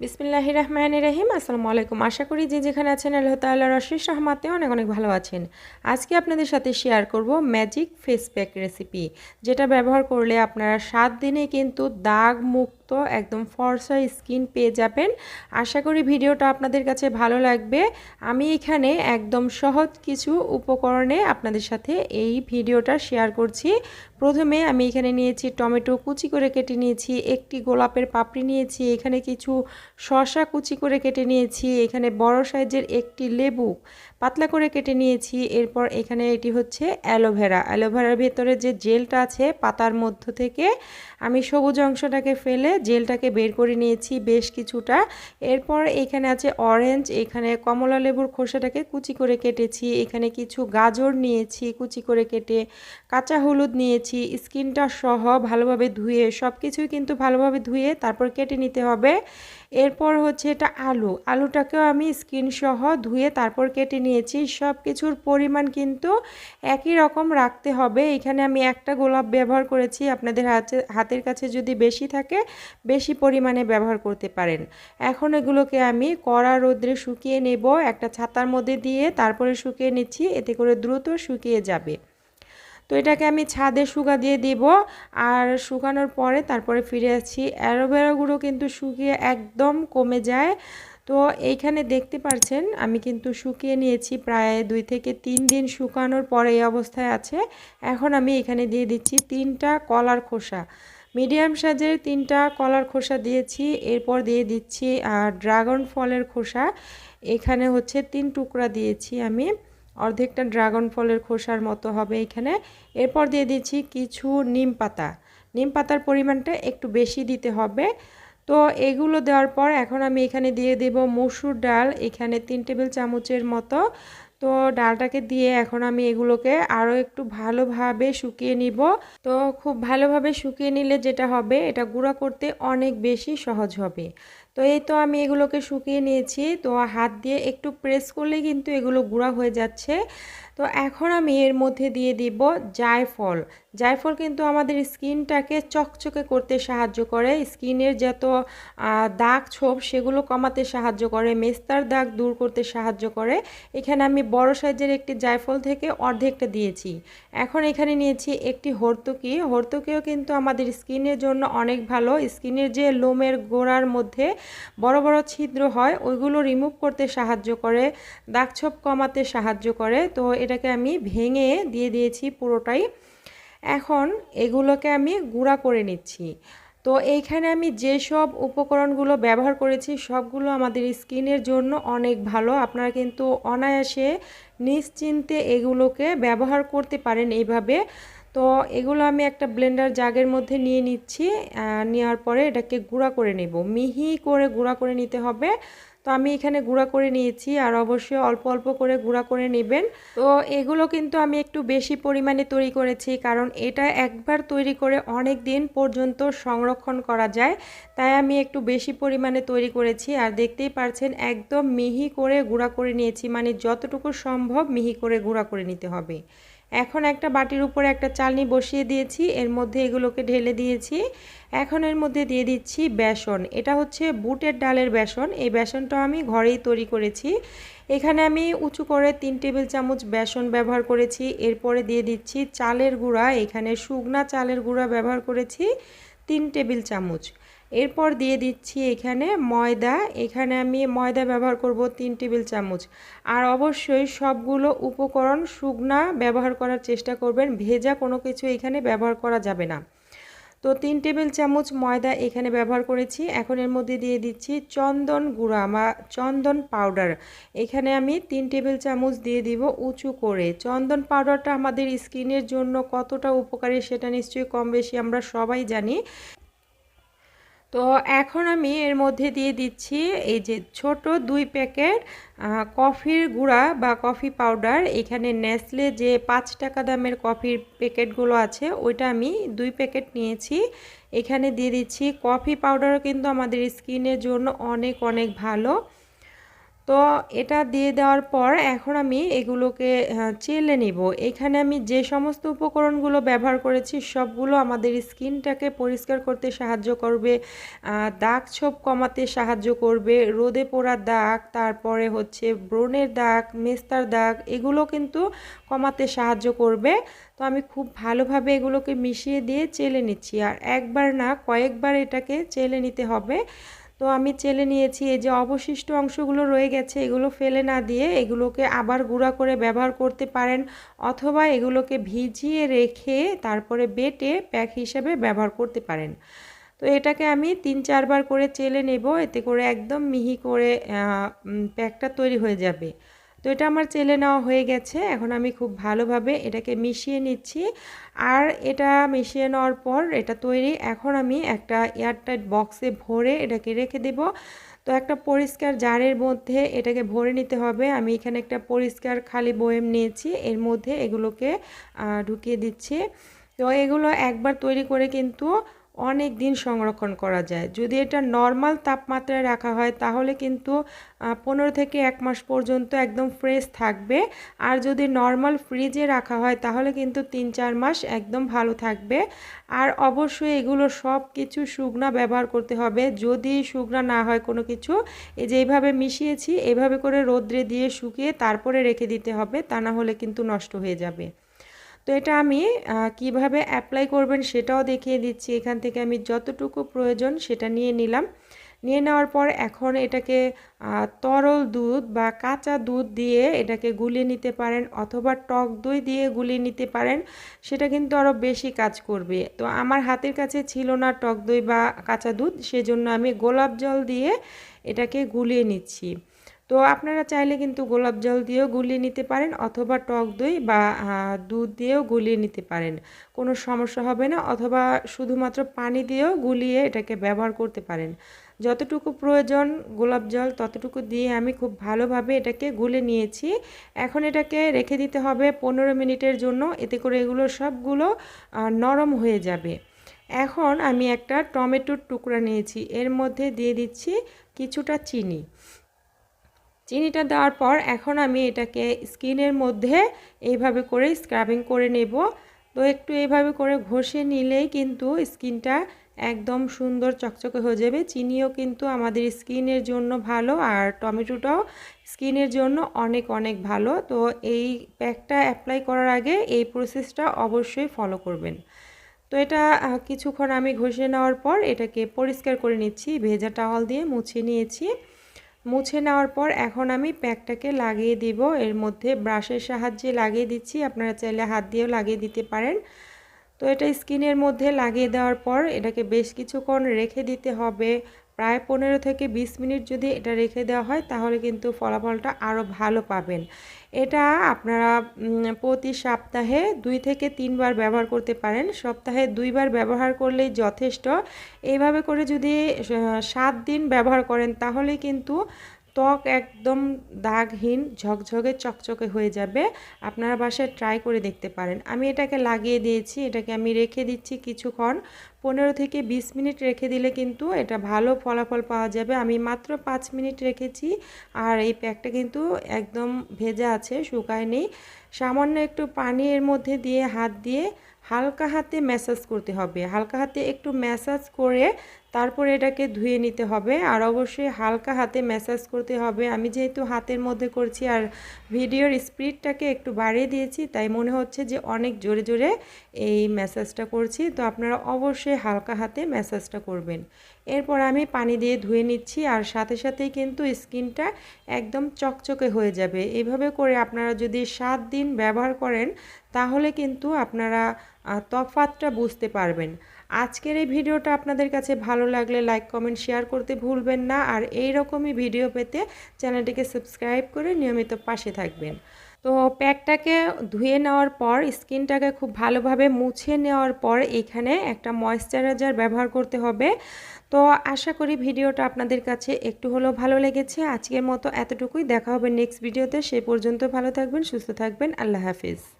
বিসমিল্লাহ রহমান রহিম আসসালামু আলাইকুম। আশা করি যে যেখানে আছেন আল্লাহ তাল্লাহ রশিদ রহমাতে অনেক অনেক ভালো আছেন। আজকে আপনাদের সাথে শেয়ার করব ম্যাজিক ফেস প্যাক রেসিপি যেটা ব্যবহার করলে আপনারা সাত দিনে কিন্তু দাগ মুক্ত একদম ফর্সা স্কিন পেয়ে যাবেন। আশা করি ভিডিওটা আপনাদের কাছে ভালো লাগবে। আমি এখানে একদম সহজ কিছু উপকরণে আপনাদের সাথে এই ভিডিওটা শেয়ার করছি। প্রথমে আমি এখানে নিয়েছি টমেটো কুচি করে কেটে নিয়েছি, একটি গোলাপের পাপড়ি নিয়েছি, এখানে কিছু শশা কুচি করে কেটে নিয়েছি, এখানে বড় সাইজের একটি লেবু। পাতলা করে কেটে নিয়েছি। এরপর এখানে এটি হচ্ছে অ্যালোভেরা। অ্যালোভেরার ভেতরে যে জেলটা আছে পাতার মধ্য থেকে, আমি সবুজ অংশটাকে ফেলে জেলটাকে বের করে নিয়েছি বেশ কিছুটা। এরপর এখানে আছে অরেঞ্জ, এখানে কমলা লেবুর খোসাটাকে কুচি করে কেটেছি। এখানে কিছু গাজর নিয়েছি কুচি করে কেটে, কাঁচা হলুদ নিয়েছি। স্কিনটা সহ ভালোভাবে ধুয়ে সব কিছুই কিন্তু ভালোভাবে ধুয়ে তারপর কেটে নিতে হবে। এরপর হচ্ছে এটা আলু। আলুটাকেও আমি স্কিন সহ ধুয়ে তারপর কেটে নিয়েছি। সব কিছুর পরিমাণ কিন্তু একই রকম রাখতে হবে। এখানে আমি একটা গোলাপ ব্যবহার করেছি। আপনাদের হাতে, হাতের কাছে যদি বেশি থাকে, বেশি পরিমাণে ব্যবহার করতে পারেন। এখন এগুলোকে আমি কড়া রোদ্রে শুকিয়ে নেব। একটা ছাতার মধ্যে দিয়ে তারপরে শুকিয়ে নিচ্ছি। এতে করে দ্রুত শুকিয়ে যাবে। তো এটাকে আমি ছাদে শুকা দিয়ে দিব। আর শুকানোর পরে তারপরে ফিরে আসছি। অ্যালোভেরাগুলো কিন্তু শুকিয়ে একদম কমে যায়। তো এইখানে দেখতে পারছেন, আমি কিন্তু শুকিয়ে নিয়েছি প্রায় দুই থেকে তিন দিন শুকানোর পরে এই অবস্থায় আছে। এখন আমি এখানে দিয়ে দিচ্ছি তিনটা কলার খোসা। মিডিয়াম সাইজের তিনটা কলার খোসা দিয়েছি। এরপর দিয়ে দিচ্ছি ড্রাগন ফলের খোসা। এখানে হচ্ছে তিন টুকরা দিয়েছি আমি। অর্ধেকটা ড্রাগন ফলের খোসার মতো হবে এখানে। এরপর দিয়ে দিচ্ছি কিছু নিম পাতা। নিম পাতার পরিমাণটা একটু বেশি দিতে হবে। তো এগুলো দেওয়ার পর এখন আমি এখানে দিয়ে দেব মসুর ডাল, এখানে তিন টেবিল চামচের মতো। তো ডালটাকে দিয়ে এখন আমি এগুলোকে আরও একটু ভালোভাবে শুকিয়ে নিব। তো খুব ভালোভাবে শুকিয়ে নিলে যেটা হবে, এটা গুঁড়া করতে অনেক বেশি সহজ হবে। তো এই তো আমি এগুলোকে শুকিয়ে নিয়েছি। তো হাত দিয়ে একটু প্রেস করলে কিন্তু এগুলো গুঁড়া হয়ে যাচ্ছে। তো এখন আমি এর মধ্যে দিয়ে দিব জায়ফল। জায়ফল কিন্তু আমাদের স্কিনটাকে চকচকে করতে সাহায্য করে। স্কিনের যত দাগ ছোপ সেগুলো কমাতে সাহায্য করে, মেস্তার দাগ দূর করতে সাহায্য করে। এখানে আমি বড় সাইজের একটি জায়ফল থেকে অর্ধেকটা দিয়েছি। এখন এখানে নিয়েছি একটি হর্তুকি। হর্তুকিও কিন্তু আমাদের স্কিনের জন্য অনেক ভালো। স্কিনের যে লোমের গোড়ার মধ্যে বড় বড় ছিদ্র হয়, ওইগুলো রিমুভ করতে সাহায্য করে, দাগ ছোপ কমাতে সাহায্য করে। তো এটাকে আমি ভেঙে দিয়ে দিয়েছি পুরোটাই। এখন এগুলোকে আমি গুঁড়া করে নিচ্ছি। তো এইখানে আমি যেসব উপকরণগুলো ব্যবহার করেছি, সবগুলো আমাদের স্কিনের জন্য অনেক ভালো। আপনারা কিন্তু অনায়াসে নিশ্চিন্তে এগুলোকে ব্যবহার করতে পারেন এইভাবে। তো এগুলো আমি একটা ব্লেন্ডার জাগের মধ্যে নিয়ে নিচ্ছি নেওয়ার পরে এটাকে গুঁড়া করে নেব। মিহি করে গুঁড়া করে নিতে হবে। তো আমি এখানে গুঁড়া করে নিয়েছি আর অবশ্যই অল্প অল্প করে গুঁড়া করে নেবেন। তো এগুলো কিন্তু আমি একটু বেশি পরিমাণে তৈরি করেছি কারণ এটা একবার তৈরি করে অনেক দিন পর্যন্ত সংরক্ষণ করা যায়। তাই আমি একটু বেশি পরিমাণে তৈরি করেছি আর দেখতেই পারছেন একদম মিহি করে গুঁড়া করে নিয়েছি। মানে যতটুকু সম্ভব মিহি করে গুঁড়া করে নিতে হবে। এখন একটা বাটির উপরে একটা চালনি বসিয়ে দিয়েছি, এর মধ্যে এগুলোকে ঢেলে দিয়েছি। এখন এর মধ্যে দিয়ে দিচ্ছি বেসন, এটা হচ্ছে বুটের ডালের বেসন, এই বেসনটা আমি ঘরেই তৈরি করেছি। এখানে আমি উঁচু করে তিন টেবিল চামচ বেসন ব্যবহার করেছি, এরপরে দিয়ে দিচ্ছি চালের গুঁড়া, এখানে শুকনা চালের গুঁড়া ব্যবহার করেছি তিন টেবিল চামচ। এরপর দিয়ে দিচ্ছি এখানে ময়দা। এখানে আমি ময়দা ব্যবহার করব তিন টেবিল চামচ। আর অবশ্যই সবগুলো উপকরণ শুকনা ব্যবহার করার চেষ্টা করবেন, ভেজা কোনো কিছু এখানে ব্যবহার করা যাবে না। তো তিন টেবিল চামচ ময়দা এখানে ব্যবহার করেছি। এখন এর মধ্যে দিয়ে দিচ্ছি চন্দন গুঁড়া বা চন্দন পাউডার। এখানে আমি তিন টেবিল চামচ দিয়ে দিব উঁচু করে। চন্দন পাউডারটা আমাদের স্কিনের জন্য কতটা উপকারী সেটা নিশ্চয়ই কম বেশি আমরা সবাই জানি। তো এখন আমি এর মধ্যে দিয়ে দিচ্ছি এই যে ছোট দুই প্যাকেট কফির গুঁড়া বা কফি পাউডার। এখানে নেসলে যে পাঁচ টাকা দামের কফির প্যাকেটগুলো আছে, ওইটা আমি দুই প্যাকেট নিয়েছি। এখানে দিয়ে দিচ্ছি কফি পাউডারও কিন্তু আমাদের স্কিনের জন্য অনেক অনেক ভালো। তো এটা দিয়ে দেওয়ার পর এখন আমি এগুলোকে চেলে নিব। এখানে আমি যে সমস্ত উপকরণগুলো ব্যবহার করেছি, সবগুলো আমাদের স্কিনটাকে পরিষ্কার করতে সাহায্য করবে দাগ ছোপ কমাতে সাহায্য করবে, রোদে পোড়া দাগ, তারপরে হচ্ছে ব্রণের দাগ, মেস্তার দাগ, এগুলো কিন্তু কমাতে সাহায্য করবে। তো আমি খুব ভালোভাবে এগুলোকে মিশিয়ে দিয়ে চেলে নিচ্ছি। আর একবার না, কয়েকবার এটাকে চেলে নিতে হবে। তো আমি চেলে নিয়েছি, এই যে অবশিষ্ট অংশগুলো রয়ে গেছে, এগুলো ফেলে না দিয়ে এগুলোকে আবার গুঁড়া করে ব্যবহার করতে পারেন অথবা এগুলোকে ভিজিয়ে রেখে তারপরে বেটে প্যাক হিসেবে ব্যবহার করতে পারেন। তো এটাকে আমি তিন চারবার করে চেলে নেব, এতে করে একদম মিহি করে প্যাকটা তৈরি হয়ে যাবে। তো এটা আমার চেলে নেওয়া হয়ে গেছে। এখন আমি খুব ভালোভাবে এটাকে মিশিয়ে নিচ্ছি। আর এটা মিশিয়ে নেওয়ার পর এটা তৈরি। এখন আমি একটা এয়ারটাইট বক্সে ভরে এটাকে রেখে দেব। তো একটা পরিষ্কার জারের মধ্যে এটাকে ভরে নিতে হবে। আমি এখানে একটা পরিষ্কার খালি বয়েম নিয়েছি। এর মধ্যে এগুলোকে ঢুকিয়ে দিচ্ছি। তো এগুলো একবার তৈরি করে কিন্তু অনেক দিন সংরক্ষণ করা যায়। যদি এটা নর্মাল তাপমাত্রায় রাখা হয়, তাহলে কিন্তু পনেরো থেকে এক মাস পর্যন্ত একদম ফ্রেশ থাকবে। আর যদি নর্মাল ফ্রিজে রাখা হয়, তাহলে কিন্তু তিন চার মাস একদম ভালো থাকবে। আর অবশ্যই এগুলো সব কিছু শুকনা ব্যবহার করতে হবে। যদি শুকনা না হয় কোনো কিছু, এই যে এইভাবে মিশিয়েছি এইভাবে করে রোদ্রে দিয়ে শুকিয়ে তারপরে রেখে দিতে হবে, তা না হলে কিন্তু নষ্ট হয়ে যাবে। তো এটা আমি কীভাবে অ্যাপ্লাই করবেন সেটাও দেখিয়ে দিচ্ছি। এখান থেকে আমি যতটুকু প্রয়োজন সেটা নিয়ে নিলাম। নিয়ে নেওয়ার পর এখন এটাকে তরল দুধ বা কাঁচা দুধ দিয়ে এটাকে গুলিয়ে নিতে পারেন অথবা টক দই দিয়ে গুলিয়ে নিতে পারেন, সেটা কিন্তু আরও বেশি কাজ করবে। তো আমার হাতের কাছে ছিল না টক দই বা কাঁচা দুধ, সেজন্য আমি গোলাপ জল দিয়ে এটাকে গুলিয়ে নিচ্ছি। তো আপনারা চাইলে কিন্তু গোলাপ জল দিয়েও গুলিয়ে নিতে পারেন অথবা টক দই বা দুধ দিয়েও গুলিয়ে নিতে পারেন। কোনো সমস্যা হবে না অথবা শুধুমাত্র পানি দিয়েও গুলিয়ে এটাকে ব্যবহার করতে পারেন। যতটুকু প্রয়োজন গোলাপ জল ততটুকু দিয়ে আমি খুব ভালোভাবে এটাকে গুলে নিয়েছি। এখন এটাকে রেখে দিতে হবে পনেরো মিনিটের জন্য। এতে করে এগুলো সবগুলো নরম হয়ে যাবে। এখন আমি একটা টমেটোর টুকরা নিয়েছি। এর মধ্যে দিয়ে দিচ্ছি কিছুটা চিনি। চিনিটা দেওয়ার পর এখন আমি এটাকে স্কিনের মধ্যে এইভাবে করে স্ক্রাবিং করে নেব। তো একটু এইভাবে করে ঘষে নিলেই কিন্তু স্কিনটা একদম সুন্দর চকচকে হয়ে যাবে। চিনিও কিন্তু আমাদের স্কিনের জন্য ভালো আর টমেটোটাও স্কিনের জন্য অনেক অনেক ভালো। তো এই প্যাকটা অ্যাপ্লাই করার আগে এই প্রসেসটা অবশ্যই ফলো করবেন। তো এটা কিছুক্ষণ আমি ঘষে নেওয়ার পর এটাকে পরিষ্কার করে নিচ্ছি। ভেজা টাওয়াল দিয়ে মুছে নিয়েছি। মুছে নেওয়ার পর এখন আমি প্যাকটাকে লাগিয়ে দিব। এর মধ্যে ব্রাশের সাহায্যে লাগিয়ে দিচ্ছি। আপনারা চাইলে হাত দিয়েও লাগিয়ে দিতে পারেন। তো এটা স্কিনের মধ্যে লাগিয়ে দেওয়ার পর এটাকে বেশ কিছুক্ষণ রেখে দিতে হবে। প্রায় পনেরো থেকে ২০ মিনিট যদি এটা রেখে দেওয়া হয়, তাহলে কিন্তু ফলাফলটা আরও ভালো পাবেন। এটা আপনারা প্রতি সপ্তাহে দুই থেকে তিনবার ব্যবহার করতে পারেন। সপ্তাহে দুইবার ব্যবহার করলেই যথেষ্ট। এইভাবে করে যদি সাত দিন ব্যবহার করেন, তাহলে কিন্তু ত্বক একদম দাগহীন, ঝকঝকে, চকচকে হয়ে যাবে। আপনারা বাসায় ট্রাই করে দেখতে পারেন। আমি এটাকে লাগিয়ে দিয়েছি, এটাকে আমি রেখে দিচ্ছি কিছুক্ষণ। পনেরো থেকে ২০ মিনিট রেখে দিলে কিন্তু এটা ভালো ফলাফল পাওয়া যাবে। আমি মাত্র পাঁচ মিনিট রেখেছি আর এই প্যাকটা কিন্তু একদম ভেজা আছে শুকায় নেই সামান্য একটু পানি এর মধ্যে দিয়ে, হাত দিয়ে হালকা হাতে ম্যাসাজ করতে হবে। হালকা হাতে একটু ম্যাসাজ করে তারপরে এটাকে ধুয়ে নিতে হবে। আর অবশ্যই হালকা হাতে ম্যাসাজ করতে হবে। আমি যেহেতু হাতের মধ্যে করছি আর ভিডিওর স্পিডটাকে একটু বাড়িয়ে দিয়েছি, তাই মনে হচ্ছে যে অনেক জোরে জোরে এই ম্যাসাজটা করছি। তো আপনারা অবশ্যই হালকা হাতে ম্যাসাজটা করবেন। এরপর আমি পানি দিয়ে ধুয়ে নিচ্ছি আর সাথে সাথেই কিন্তু স্কিনটা একদম চকচকে হয়ে যাবে। এভাবে করে আপনারা যদি সাত দিন ব্যবহার করেন, তাহলে কিন্তু আপনারা তফাতটা বুঝতে পারবেন। আজকের এই ভিডিওটা আপনাদের কাছে ভালো লাগলে লাইক কমেন্ট শেয়ার করতে ভুলবেন না। আর এই রকমই ভিডিও পেতে চ্যানেলটিকে সাবস্ক্রাইব করে নিয়মিত পাশে থাকবেন। তো প্যাকটাকে ধুয়ে নেওয়ার পর, স্কিনটাকে খুব ভালোভাবে মুছে নেওয়ার পর এখানে একটা ময়শ্চারাইজার ব্যবহার করতে হবে। তো আশা করি ভিডিওটা আপনাদের কাছে একটু হলেও ভালো লেগেছে। আজকের মতো এতটুকুই। দেখা হবে নেক্সট ভিডিওতে সে পর্যন্ত ভালো থাকবেন, সুস্থ থাকবেন। আল্লাহ হাফিজ।